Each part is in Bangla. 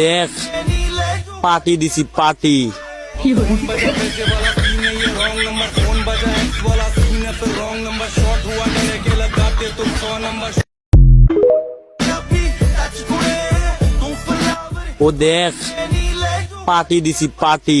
দেখ পার্টি দিছি পার্টি। ও দেখ পার্টি দিছি পার্টি।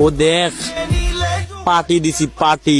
ও দেখ পার্টি দিছি পার্টি।